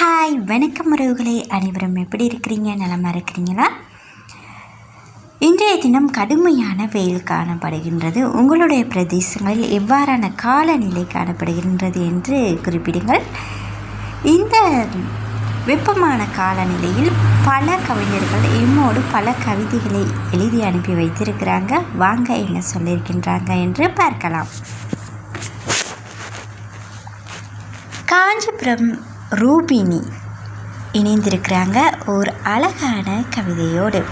Hi வணக்கம் உறவுகளே. அனைவரும் எப்படி இருக்கிறீங்க? நலமாக இருக்கிறீங்களா? இன்றைய தினம் கடுமையான வெயில் காணப்படுகின்றது. உங்களுடைய பிரதேசங்களில் எவ்வாறான காலநிலை காணப்படுகின்றது என்று குறிப்பிடுங்கள். இந்த வெப்பமான காலநிலையில் பல கவிஞர்கள் எம்மோடு பல கவிதைகளை எழுதி அனுப்பி வைத்திருக்கிறாங்க. வாங்க என்ன சொல்லியிருக்கின்றாங்க என்று பார்க்கலாம். காஞ்சிபுரம் ரூபினி இணைந்திருக்கிறாங்க ஒரு அழகான கவிதையோடு.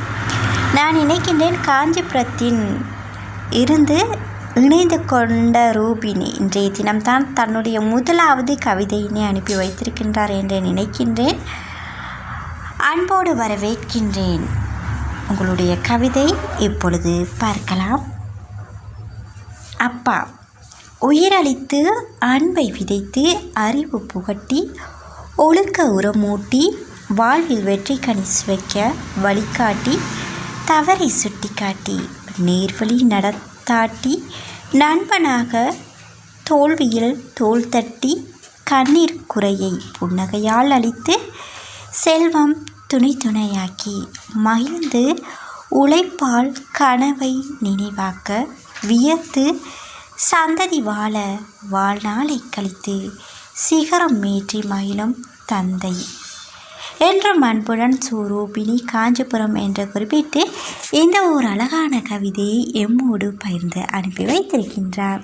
நான் நினைக்கின்றேன் காஞ்சிபுரத்தின் இருந்து இணைந்து கொண்ட ரூபினி. இன்றைய தினம்தான் தன்னுடைய முதலாவது கவிதையினை அனுப்பி வைத்திருக்கின்றார் என்று நினைக்கின்றேன். அன்போடு வரவேற்கின்றேன். உங்களுடைய கவிதை இப்பொழுது பார்க்கலாம். அப்பா உயிரளித்து அன்பை விதைத்து அறிவு புகட்டி ஒழுக்க உரமூட்டி வாழ்வில் வெற்றி கணி சுவைக்க வழிகாட்டி தவறை சுட்டிக்காட்டி நேர்வழி நடத்தாட்டி நண்பனாக தோல்வியில் தோல் தட்டி கண்ணீர் குறையை புன்னகையால் அளித்து செல்வம் துணை துணையாக்கி மகிழ்ந்து உழைப்பால் கனவை நினைவாக்க வியத்து சந்ததி வாழ வாழ்நாளை கழித்து சிகரம் மேற்றி மயிலும் தந்தை. என்ற அன்புடன் சுரூபினி காஞ்சிபுரம் என்று குறிப்பிட்டு இந்த ஒரு அழகான கவிதையை எம்மோடு பகிர்ந்து அனுப்பி வைத்திருக்கின்றார்.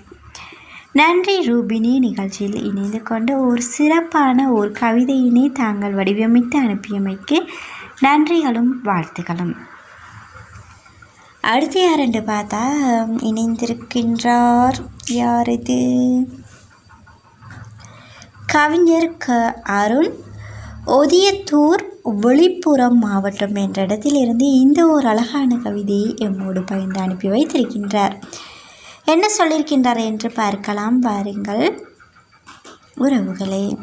நன்றி ரூபினி நிகழ்ச்சியில் இணைந்து கொண்டு ஒரு சிறப்பான ஒரு கவிதையினை தாங்கள் வடிவமைத்து அனுப்பியமைக்கு நன்றிகளும் வாழ்த்துக்களும் அடுத்து யார் என்று பார்த்தா இணைந்திருக்கின்றார். யார் இது? கவிஞர் க அருண் ஒதியத்தூர் வெளிப்புறம் மாவட்டம் என்ற இடத்திலிருந்து இந்த ஒரு அழகான கவிதையை எம்மோடு பகிர்ந்து அனுப்பி வைத்திருக்கின்றார். என்ன சொல்லியிருக்கின்றார் என்று பார்க்கலாம். பாருங்கள் உறவுகளே.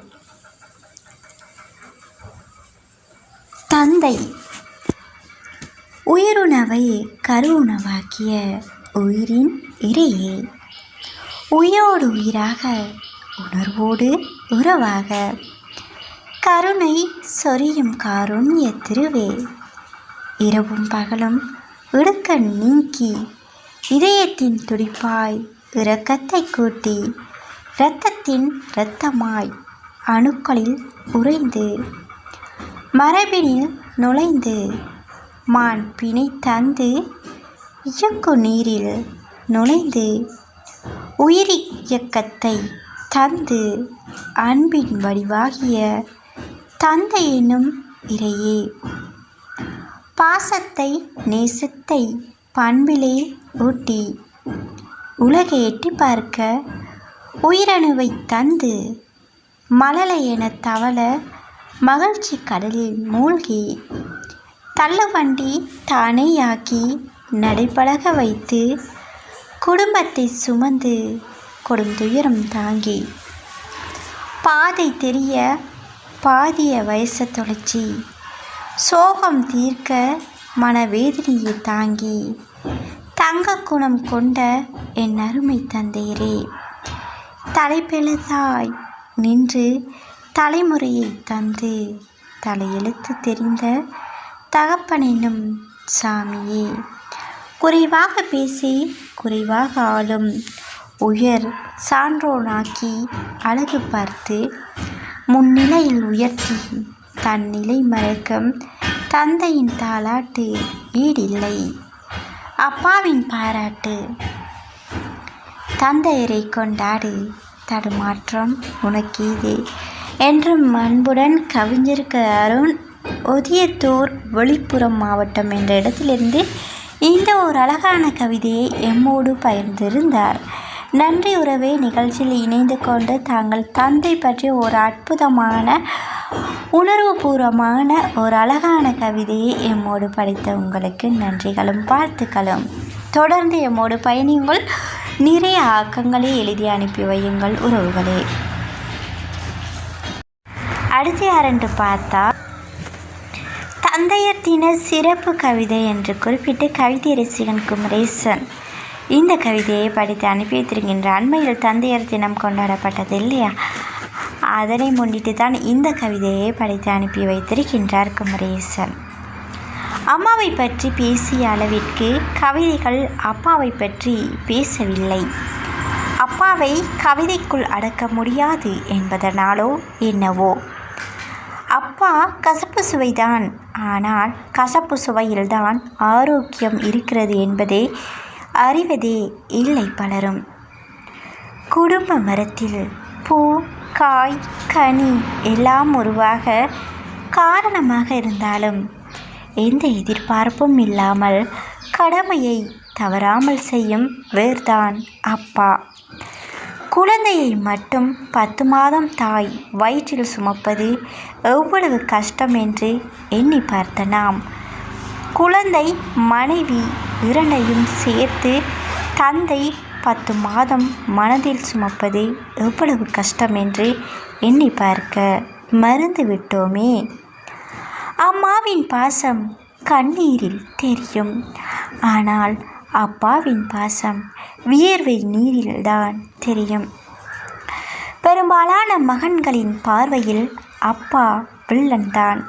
தந்தை. உயிருணவை கருவுணவாக்கிய உயிரின் இறையே. உயிரோடு உயிராக உணர்வோடு உறவாக. கருணை சொரியும் காருண்ய திருவே இரவும் பகலும் இடுக்க நீக்கி இதயத்தின் துடிப்பாய் இரக்கத்தை கூட்டி இரத்தத்தின் இரத்தமாய் அணுக்களில் உறைந்து மரபினில் நுழைந்து மான் பிணை தந்து இயக்கு நீரில் நுழைந்து உயிரி இயக்கத்தை தந்து அன்பின் வடிவாகிய தந்தை எனும் இறையே. பாசத்தை நேசத்தை பண்பிலே ஊட்டி உலகை எட்டி பார்க்க உயிரணுவை தந்து மலலை என தவள மகிழ்ச்சி கடலில் மூழ்கி தள்ளுவண்டி தானேயாக்கி நடைபழக வைத்து குடும்பத்தை சுமந்து கொடுந்துயரம் தாங்கி. பாதை தெரிய பாதிய வயசை தொலைச்சி. சோகம் தீர்க்க மனவேதனையை தாங்கி. தங்க குணம் கொண்ட என் அருமை தந்தையரே தலைப்பெழுதாய் நின்று தலைமுறையை தந்து தலையெழுத்து தெரிந்த தகப்பனெனும் சாமியே. குறைவாக பேசி குறைவாக ஆளும் உயர் சான்றோனாக்கி அழகு பார்த்து முன்னிலையில் உயர்த்தி தன் நிலை மறக்கும் தந்தையின் தாளாட்டு ஈடில்லை. அப்பாவின் பாராட்டு தந்தையரை கொண்டாடு தடுமாற்றம் உனக்கீது என்றும் அன்புடன் கவிஞருக்கு அருண் ஒதியத்தூர் வெளிப்புறம் மாவட்டம் என்ற இடத்திலிருந்து இந்த ஒரு அழகான கவிதையை எம்மோடு பகிர்ந்திருந்தார். நன்றி உறவே நிகழ்ச்சியில் இணைந்து கொண்டு தாங்கள் தந்தை பற்றி ஒரு அற்புதமான உணர்வுபூர்வமான ஒரு அழகான கவிதையை எம்மோடு படித்த உங்களுக்கு நன்றிகளும் வாழ்த்துக்களும். தொடர்ந்து எம்மோடு பயணியுங்கள். நிறைய ஆக்கங்களை எழுதி அனுப்பி வையுங்கள் உறவுகளே. அடுத்து யாரென்று பார்த்தா தந்தையர் தின சிறப்பு கவிதை என்று குறிப்பிட்டு கவிதை ரசிகன் குமரேசன். இந்த கவிதையை படித்து அனுப்பி வைத்திருக்கின்ற அண்மையில் தந்தையர் தினம் கொண்டாடப்பட்டது இல்லையா? அதனை முன்னிட்டு தான் இந்த கவிதையை படித்து அனுப்பி வைத்திருக்கின்றார் குமரேசன். அம்மாவை பற்றி பேசிய அளவிற்கு கவிதைகள் அப்பாவை பற்றி பேசவில்லை. அப்பாவை கவிதைக்குள் அடக்க முடியாது என்பதனாலோ என்னவோ? அப்பா கசப்பு சுவைதான். ஆனால் கசப்பு சுவையில்தான் ஆரோக்கியம் இருக்கிறது என்பதே அறிவதே இல்லை பலரும். குடும்ப மரத்தில் பூ காய் கனி எல்லாம் உருவாக காரணமாக இருந்தாலும் எந்த எதிர்பார்ப்பும் இல்லாமல் கடமையை தவறாமல் செய்யும் வேர்தான் அப்பா. குழந்தையை மட்டும் பத்து மாதம் தாய் வயிற்றில் சுமப்பது எவ்வளவு கஷ்டம் என்று எண்ணி பார்த்த நாம் குழந்தை மனைவி இரண்டையும் சேர்த்து தந்தை பத்து மாதம் மனதில் சுமப்பது எவ்வளவு கஷ்டம் என்று எண்ணி பார்க்க மறந்து விட்டோமே. அம்மாவின் பாசம் கண்ணீரில் தெரியும். ஆனால் அப்பாவின் பாசம் வியர்வை நீரில்தான் தெரியும். பெரும்பாலான மகன்களின் பார்வையில் அப்பா வில்லன்தான்.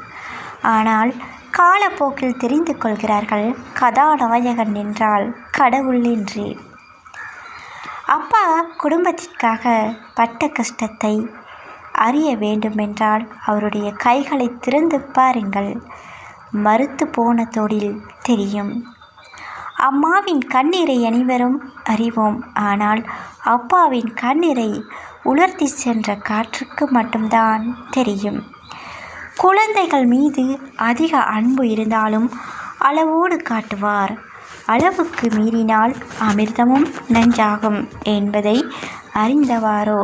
ஆனால் காலப்போக்கில் தெரிந்து கொள்கிறார்கள். கதாநாயகன் என்றால் கடவுள் என்றே அப்பா குடும்பத்திற்காக பட்ட கஷ்டத்தை அறிய வேண்டுமென்றால் அவருடைய கைகளை திறந்து பாருங்கள். மறுத்து போன தொழில் தெரியும். அம்மாவின் கண்ணீரை அனைவரும் அறிவோம். ஆனால் அப்பாவின் கண்ணீரை உலர்த்தி சென்ற காற்றுக்கு மட்டும்தான் தெரியும். குழந்தைகள் மீது அதிக அன்பு இருந்தாலும் அளவோடு காட்டுவார். அளவுக்கு மீறினால் அமிர்தமும் நஞ்சாகும் என்பதை அறிந்தவாரோ?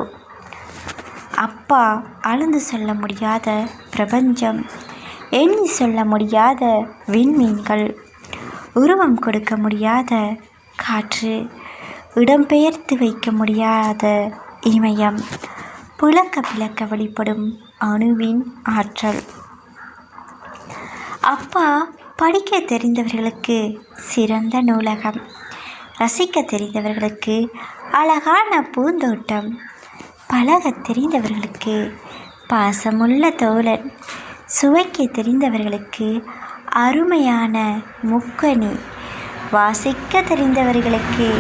அப்பா அளந்து சொல்ல முடியாத பிரபஞ்சம் எண்ணி சொல்ல முடியாத விண்மீன்கள் உருவம் கொடுக்க முடியாத காற்று இடம்பெயர்த்து வைக்க முடியாத இமயம். புழக்க விளக்க வெளிப்படும் அணுவின் ஆற்றல். அப்பா படிக்க தெரிந்தவர்களுக்கு சிறந்த நூலகம். ரசிக்க தெரிந்தவர்களுக்கு அழகான பூந்தோட்டம். பழக தெரிந்தவர்களுக்கு பாசமுள்ள தோழன். சுவைக்க தெரிந்தவர்களுக்கு அருமையான முக்கணி வாசிக்க தெரிந்தவர்களுக்கு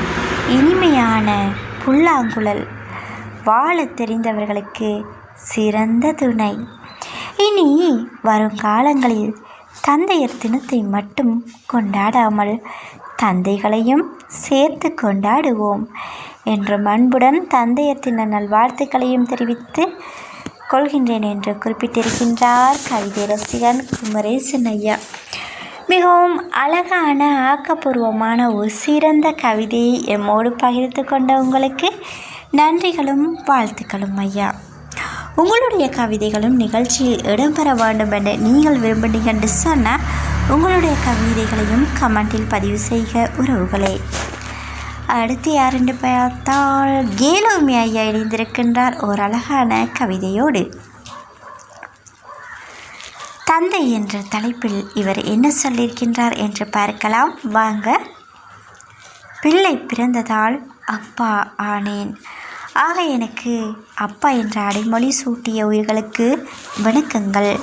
இனிமையான புல்லாங்குழல். வாழ தெரிந்தவர்களுக்கு சிறந்த துணை. இனி வருங்காலங்களில் தந்தையர் தினத்தை மட்டும் கொண்டாடாமல் தந்தைகளையும் சேர்த்து கொண்டாடுவோம் என்ற அன்புடன் தந்தையர் தின நல்வாழ்த்துக்களையும் தெரிவித்து கொள்கின்றேன் என்று குறிப்பிட்டிருக்கின்றார் கவிதை ரசிகன் குமரேசன் ஐயா. மிகவும் அழகான ஆக்கப்பூர்வமான ஒரு சிறந்த கவிதையை எம்மோடு பகிர்ந்து கொண்ட உங்களுக்கு நன்றிகளும் வாழ்த்துக்களும் ஐயா. உங்களுடைய கவிதைகளும் நிகழ்ச்சியில் இடம்பெற வேண்டும் என்று நீங்கள் விரும்புனீங்க என்று சொன்னால் உங்களுடைய கவிதைகளையும் கமெண்டில் பதிவு செய்க உறவுகளே. அடுத்து யார் என்று பார்த்தால் கேலோமி ஐயா இணைந்திருக்கின்றார் ஒரு அழகான கவிதையோடு. தந்தை என்ற தலைப்பில் இவர் என்ன சொல்லியிருக்கின்றார் என்று பார்க்கலாம். வாங்க. பிள்ளை பிறந்ததால் அப்பா ஆனேன். ஆக எனக்கு அப்பா என்ற அடைமொழி சூட்டிய உயிர்களுக்கு வணக்கங்கள்.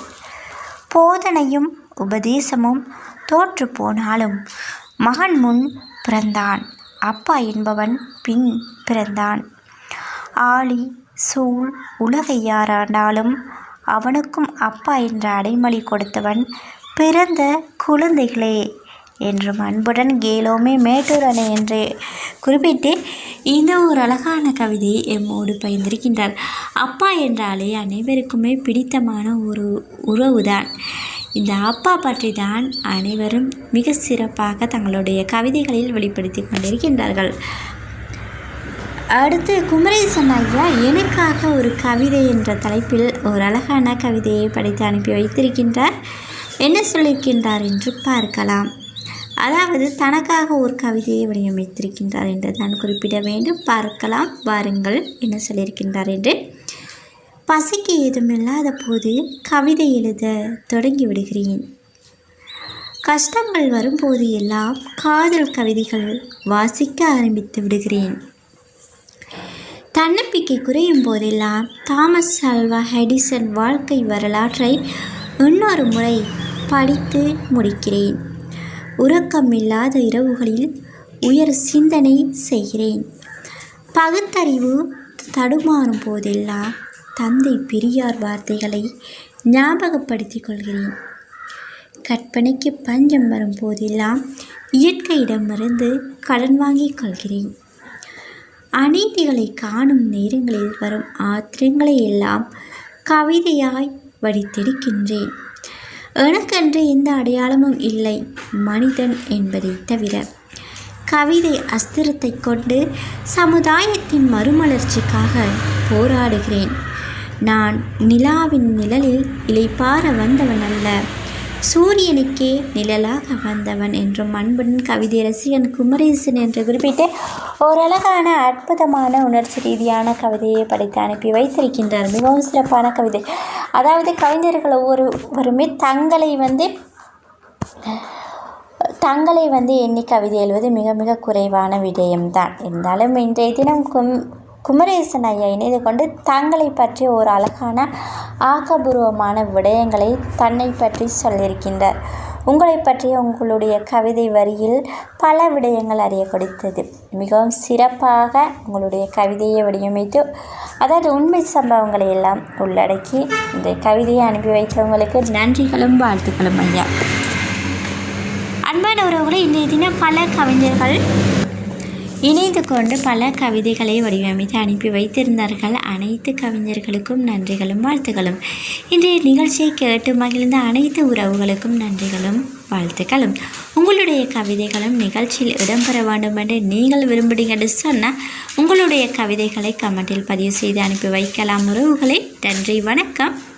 போதனையும் உபதேசமும் தோற்று போனாலும் மகன் முன் பிறந்தான். அப்பா என்பவன் பின் பிறந்தான். ஆழி சூழ் உலகை யாராண்டாலும் அவனுக்கும் அப்பா என்ற அடைமொழி கொடுத்தவன் பிறந்த குழந்தைகளே. என்றும் அன்புடன் கேலோமே மேட்டூர் அணை என்று குறிப்பிட்டு இந்த ஒரு அழகான கவிதையை எம்மோடு பகிர்ந்திருக்கின்றார். அப்பா என்றாலே அனைவருக்குமே பிடித்தமான ஒரு உறவுதான். இந்த அப்பா பற்றி தான் அனைவரும் மிக சிறப்பாக தங்களுடைய கவிதைகளில் வெளிப்படுத்தி கொண்டிருக்கின்றார்கள். அடுத்து குமரேசன் ஐயா எனக்காக ஒரு கவிதை என்ற தலைப்பில் ஒரு அழகான கவிதையை படித்து அனுப்பி வைத்திருக்கின்றார். என்ன சொல்லியிருக்கின்றார் என்று பார்க்கலாம். அதாவது தனக்காக ஒரு கவிதையை வடிவமைத்திருக்கின்றார் என்று தான் குறிப்பிட வேண்டும். பார்க்கலாம் வாருங்கள் என்ன சொல்லியிருக்கின்றார் என்று. பசிக்கு ஏதுமில்லாத போது கவிதை எழுத தொடங்கி விடுகிறேன். கஷ்டங்கள் வரும்போது எல்லாம் காதல் கவிதைகள் வாசிக்க ஆரம்பித்து விடுகிறேன். தன்னம்பிக்கை குறையும் போதெல்லாம் தாமஸ் ஆல்வா ஹெடிசன் வாழ்க்கை வரலாற்றை இன்னொரு முறை படித்து முடிக்கிறேன். உறக்கமில்லாத இரவுகளில் உயர் சிந்தனை செய்கிறேன். பகுத்தறிவு தடுமாறும் போதெல்லாம் தந்தை பெரியார் வார்த்தைகளை ஞாபகப்படுத்திக் கொள்கிறேன். கற்பனைக்கு பஞ்சம் வரும் போதெல்லாம் இயற்கையிடமிருந்து கடன் வாங்கிக் கொள்கிறேன். அநீதிகளை காணும் நேரங்களில் வரும் ஆத்திரங்களை எல்லாம் கவிதையாய் வடித்தெடுக்கின்றேன். எனக்கென்று எந்த அடையாளமும் இல்லை. மனிதன் என்பதை தவிர கவிதை அஸ்திரத்தை கொண்டு சமுதாயத்தின் மறுமலர்ச்சிக்காக போராடுகிறேன். நான் நிலாவின் நிழலில் இலைப்பார வந்தவன் அல்ல. சூரியனுக்கே நிழலாக வந்தவன் என்றும் அன்பன் கவிதை ரசிகன் குமரேசன் என்று குறிப்பிட்டு ஓரழகான அற்புதமான உணர்ச்சி ரீதியான கவிதையை படித்து அனுப்பி வைத்திருக்கின்றார். மிகவும் சிறப்பான கவிதை. அதாவது கவிஞர்கள் ஒவ்வொருவருமே தங்களை வந்து தங்களை வந்து எண்ணி கவிதை எழுவது மிக மிக குறைவான விடயம்தான். இருந்தாலும் இன்றைய தினம் கும் குமரேசன் ஐயா இணைந்து கொண்டு தங்களை பற்றி ஒரு அழகான ஆக்கபூர்வமான விடயங்களை தன்னை பற்றி சொல்லியிருக்கின்றார். உங்களை பற்றிய உங்களுடைய கவிதை வரியில் பல விடயங்கள் அறிய கொடுத்தது மிகவும் சிறப்பாக உங்களுடைய கவிதையை வடிவமைத்து அதாவது உண்மை சம்பவங்களை எல்லாம் உள்ளடக்கி இந்த கவிதையை அனுப்பி வைத்தவங்களுக்கு நன்றிகளும் வாழ்த்துக்களும் ஐயா. அன்பான உறவுகளை இன்றைய தினம் பல கவிஞர்கள் இணைந்து கொண்டு பல கவிதைகளை வடிவமைத்து அனுப்பி வைத்திருந்தார்கள். அனைத்து கவிஞர்களுக்கும் நன்றிகளும் வாழ்த்துக்களும். இன்றைய நிகழ்ச்சியை கேட்டு மகிழ்ந்த அனைத்து உறவுகளுக்கும் நன்றிகளும் வாழ்த்துக்களும். உங்களுடைய கவிதைகளும் நிகழ்ச்சியில் இடம்பெற வேண்டும் என்று நீங்கள் விரும்புகிறீங்கன்னு சொன்னால் உங்களுடைய கவிதைகளை கமெண்டில் பதிவு செய்து அனுப்பி வைக்கலாம். உறவுகளை நன்றி வணக்கம்.